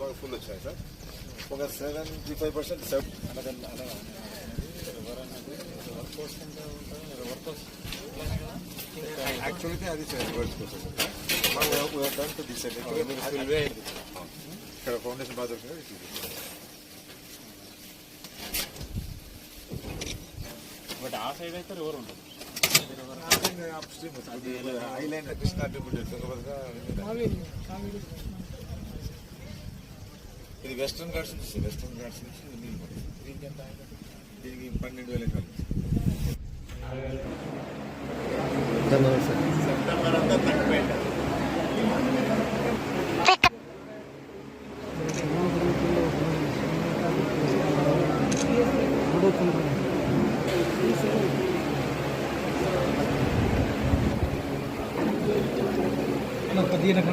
బాగా ఫుల్ వచ్చాయి సార్ ఒక సెవెంటీ ఫైవ్ పర్సెంట్ యాక్చువల్గా అది సార్ వర్డ్స్ కోసం డన్ టు డిసైడ్ ఇక్కడ ఫౌండేషన్ బాగా దొరికింది బట్ ఆ సైడ్ అయితే ఎవరు ఉంటుంది ఇది వెస్ట్రన్ ఘాట్స్ నుంచి వెస్ట్రన్ ఘాట్స్ నుంచి దీనికి ఎంత దీనికి పన్నెండు వేల ఎకరాలు సెప్టెంబర్ అంతా తగ్గిపోయింది. ఇక్కడ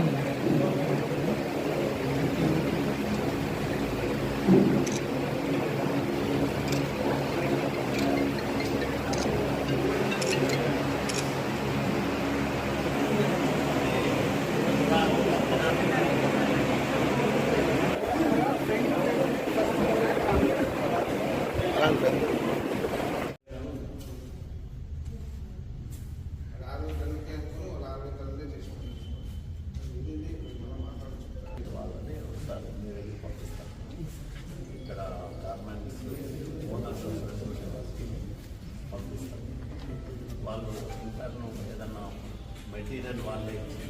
వాళ్ళు ఇంటర్ను ఏదన్నా మెటీరియల్ వాళ్ళే ఇచ్చి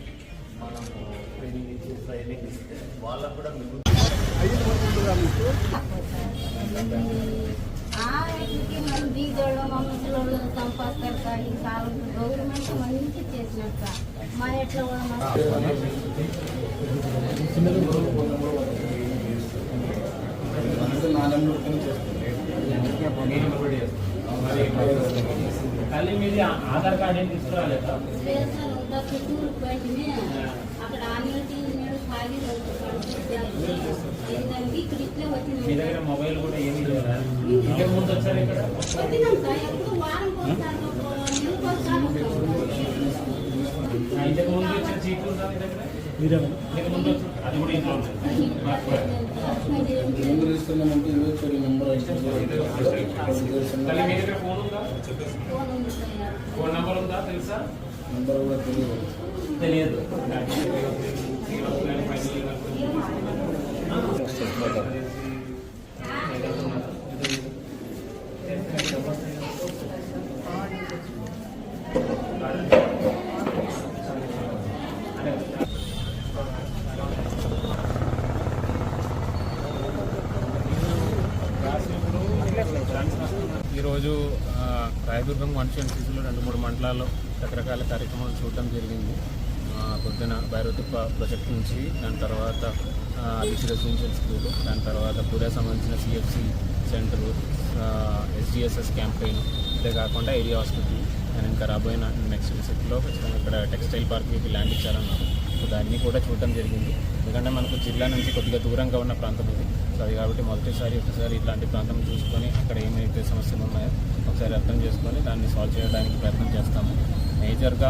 మనము ట్రైనింగ్ ఇచ్చి ట్రైనింగ్ ఇస్తే వాళ్ళకు కూడా మిగులు బీదోళ్ళు మా ముసలోళ్ళు సంపాదిస్తారు సార్. ఈ కాలం గవర్నమెంట్ మంచి చేసినట్టు సార్. మా ఎట్లా కూడా మన ఖాళీ మీది ఆధార్ కార్డు ఏం తీసుకురాలేదా ఉందా మీ దగ్గర మొబైల్ కూడా ఏమీ లేదా ఇంతకు ముందు వచ్చారు ఇక్కడ? ఇంతకు ముందు వచ్చిన ఉందా దగ్గర? ఇంతకు ముందు అది కూడా ఇంట్లో ఉంటుంది నెంబర్ ఫోన్ ఉందా? ఫోన్ నెంబర్ ఉందా తెలుసా? నెంబర్ కూడా తెలియదు. తెలియదు. ఈరోజు రాయదుర్గం కాన్స్టిట్యున్సీస్లో రెండు మూడు మండలాల్లో రకరకాల కార్యక్రమాలు చూడటం జరిగింది. పొద్దున భైరవతిప్ప ప్రాజెక్ట్ నుంచి దాని తర్వాత అదిసి రెసిడెన్షియల్ స్కూల్ దాని తర్వాత పూరే సంబంధించిన సిఎఫ్సి సెంటర్ ఎస్డిఎస్ఎస్ క్యాంపెయిన్ ఇదే కాకుండా ఏరియా హాస్పిటల్ నేను ఇంకా రాబోయిన నెక్స్ట్ విసిట్లో ఖచ్చితంగా ఇక్కడ టెక్స్టైల్ పార్క్కి ల్యాండ్ ఇచ్చారన్నారు. దాన్ని కూడా చూడటం జరిగింది. ఎందుకంటే మనకు జిల్లా నుంచి కొద్దిగా దూరంగా ఉన్న ప్రాంతం ఇది. సో అది కాబట్టి మొదటిసారి ఒకసారి ఇట్లాంటి ప్రాంతం చూసుకొని అక్కడ ఏమైతే సమస్యలు ఉన్నాయో ఒకసారి అర్థం చేసుకొని దాన్ని సాల్వ్ చేయడానికి ప్రయత్నం చేస్తాము. మేజర్గా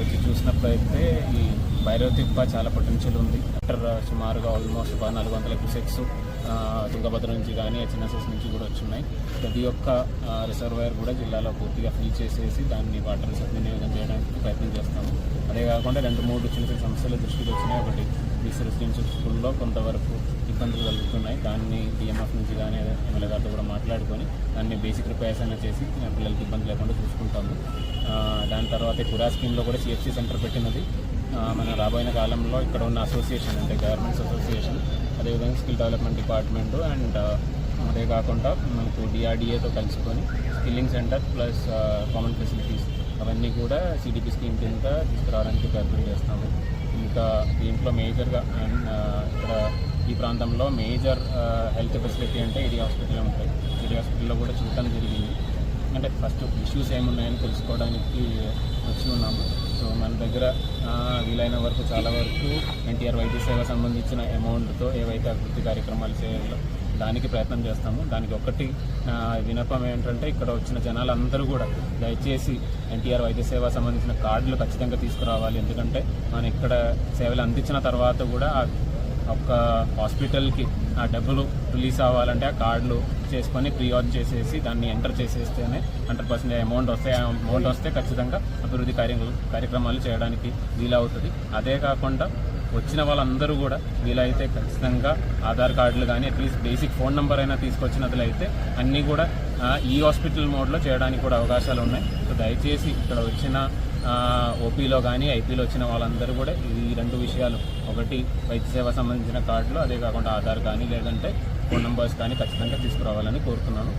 వచ్చి చూసినప్పుడు అయితే ఈ భైరవతిప్ప చాలా పొటెన్షియల్ ఉంది. Uh, సుమారుగా ఆల్మోస్ట్ నాలుగు వందల క్యూసెక్స్ uh, తుంగభద్ర నుంచి కానీ హెచ్ఎన్ఎస్ఎస్ నుంచి కూడా వచ్చున్నాయి ప్రతి ఒక్క uh, రిజర్వాయర్ కూడా జిల్లాలో పూర్తిగా ఫిల్ చేసేసి దాన్ని వాటర్ సద్వినియోగం చేయడానికి ప్రయత్నం చేస్తాము. అదే కాకుండా రెండు మూడు చిన్న చిన్న సమస్యలు దృష్టికి వచ్చినాయి. ఒకటి బీసీ రెసిడెన్షియల్ స్కూల్లో కొంతవరకు ఇబ్బందులు కలుగుతున్నాయి. దాన్ని డిఎంఎఫ్ నుంచి కానీ ఎమ్మెల్యే గారితో కూడా మాట్లాడుకొని దాన్ని బేసిక్ రిపేర్స్ అయినా చేసి పిల్లలకి ఇబ్బంది లేకుండా చూసుకుంటాము. దాని తర్వాత కురా స్కీమ్లో కూడా సిఎఫ్సీ సెంటర్ పెట్టినది. మన రాబోయిన కాలంలో ఇక్కడ ఉన్న అసోసియేషన్ అంటే గవర్నమెంట్స్ అసోసియేషన్ అదేవిధంగా స్కిల్ డెవలప్మెంట్ డిపార్ట్మెంట్ అండ్ అదే కాకుండా మనకు డిఆర్డిఏతో కలుసుకొని skilling centre plus common facilities అవన్నీ కూడా సిడిపి స్కీమ్ కింద తీసుకురావడానికి ప్రయత్నం చేస్తాము. ఇంకా దీంట్లో మేజర్గా ఇక్కడ ఈ ప్రాంతంలో మేజర్ హెల్త్ ఫెసిలిటీ అంటే ఇది హాస్పిటల్ ఉంటాయి ఇది హాస్పిటల్లో కూడా చూడటం జరిగింది. అంటే ఫస్ట్ ఇష్యూస్ ఏమున్నాయని తెలుసుకోవడానికి వచ్చి ఉన్నాము. సో మన దగ్గర వీలైన వరకు చాలా వరకు ఎన్టీఆర్ వైద్య సేవ సంబంధించిన అమౌంట్తో ఏవైతే అభివృద్ధి కార్యక్రమాలు చేయాలో దానికి ప్రయత్నం చేస్తాము. దానికి ఒకటి వినపం ఏంటంటే ఇక్కడ వచ్చిన జనాలందరూ కూడా దయచేసి ఎన్టీఆర్ వైద్య సేవ సంబంధించిన కార్డులు ఖచ్చితంగా తీసుకురావాలి. ఎందుకంటే మనం ఇక్కడ సేవలు అందించిన తర్వాత కూడా ఒక హాస్పిటల్కి ఆ డబ్బులు రిలీజ్ అవ్వాలంటే ఆ కార్డులు చేసుకొని ప్రీ ఆర్డర్ చేసేసి దాన్ని ఎంటర్ చేసేస్తేనే హండ్రెడ్ పర్సెంట్ అమౌంట్ వస్తే అమౌంట్ వస్తే ఖచ్చితంగా అభివృద్ధి కార్య కార్యక్రమాలు చేయడానికి వీలవుతుంది. అదే కాకుండా వచ్చిన వాళ్ళందరూ కూడా వీలైతే ఖచ్చితంగా ఆధార్ కార్డులు కానీ అట్లీస్ట్ బేసిక్ ఫోన్ నెంబర్ అయినా తీసుకొచ్చినట్లయితే అన్నీ కూడా ఈ హాస్పిటల్ మోడ్లో చేయడానికి కూడా అవకాశాలు ఉన్నాయి. సో దయచేసి ఇక్కడ వచ్చిన ఓపీలో కానీ ఐపీలో వచ్చిన వాళ్ళందరూ కూడా ఈ రెండు విషయాలు. ఒకటి వైద్య సేవ సంబంధించిన కార్డులు అదే కాకుండా ఆధార్ కానీ లేదంటే ఫోన్ నెంబర్స్ కానీ ఖచ్చితంగా తీసుకురావాలని కోరుతున్నాను.